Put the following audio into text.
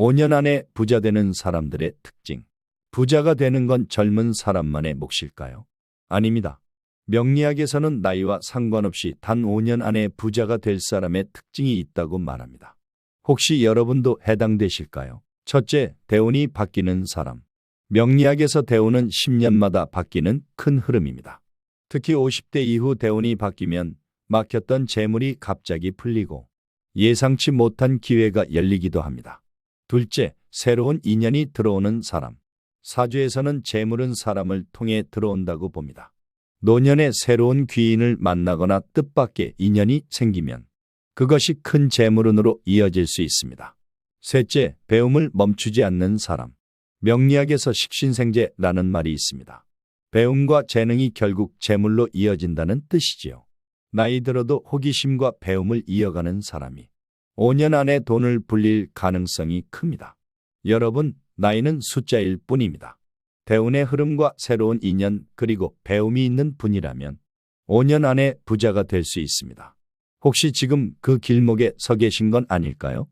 5년 안에 부자 되는 사람들의 특징. 부자가 되는 건 젊은 사람만의 몫일까요? 아닙니다. 명리학에서는 나이와 상관없이 단 5년 안에 부자가 될 사람의 특징이 있다고 말합니다. 혹시 여러분도 해당되실까요? 첫째, 대운이 바뀌는 사람. 명리학에서 대운은 10년마다 바뀌는 큰 흐름입니다. 특히 50대 이후 대운이 바뀌면 막혔던 재물이 갑자기 풀리고 예상치 못한 기회가 열리기도 합니다. 둘째, 새로운 인연이 들어오는 사람. 사주에서는 재물은 사람을 통해 들어온다고 봅니다. 노년에 새로운 귀인을 만나거나 뜻밖의 인연이 생기면 그것이 큰 재물운으로 이어질 수 있습니다. 셋째, 배움을 멈추지 않는 사람. 명리학에서 식신생재라는 말이 있습니다. 배움과 재능이 결국 재물로 이어진다는 뜻이지요. 나이 들어도 호기심과 배움을 이어가는 사람이 5년 안에 돈을 불릴 가능성이 큽니다. 여러분, 나이는 숫자일 뿐입니다. 대운의 흐름과 새로운 인연 그리고 배움이 있는 분이라면 5년 안에 부자가 될 수 있습니다. 혹시 지금 그 길목에 서 계신 건 아닐까요?